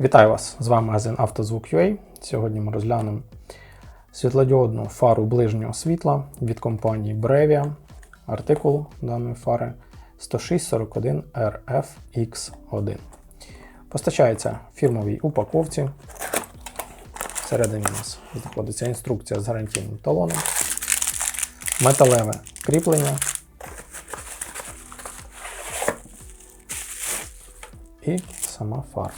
Вітаю вас! З вами магазин «Автозвук.UA». Сьогодні ми розглянемо світлодіодну фару ближнього світла від компанії Brevia. Артикул даної фари 10641 RFX1. Постачається в фірмовій упаковці. Всередині у нас знаходиться інструкція з гарантійним талоном, металеве кріплення і сама фара.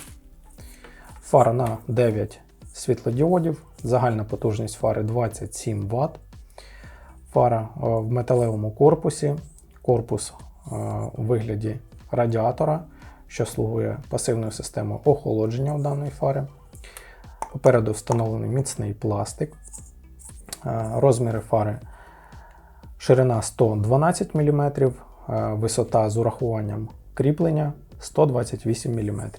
Фара на 9 світлодіодів, загальна потужність фари 27 Вт. Фара е, в металевому корпусі, корпус е, у вигляді радіатора, що слугує пасивною системою охолодження у даної фари. Попереду встановлений міцний пластик. Е, Розміри фари ширина 112 мм, висота з урахуванням кріплення 128 мм.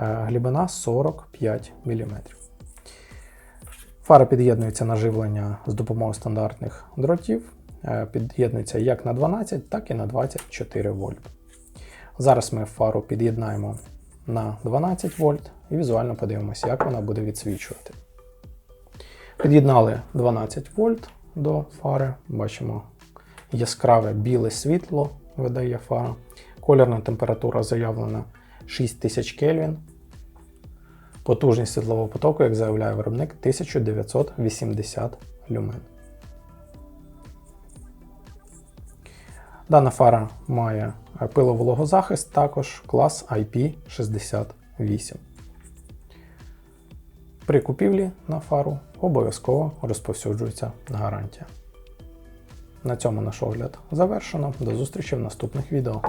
Е, Глибина 45 мм. Фара під'єднується на живлення з допомогою стандартних дротів. Е, Під'єднується як на 12, так і на 24 вольт. Зараз ми фару під'єднаємо на 12 вольт і візуально подивимося, як вона буде відсвічувати. Під'єднали 12 вольт до фари. Бачимо яскраве біле світло видає фара. Колірна температура заявлена 6000 Кельвін. Потужність світлового потоку, як заявляє виробник, 1980 люмен. Дана фара має пиловологозахист, також клас IP68. При купівлі на фару обов'язково розповсюджується гарантія. На цьому наш огляд завершено. До зустрічі в наступних відео.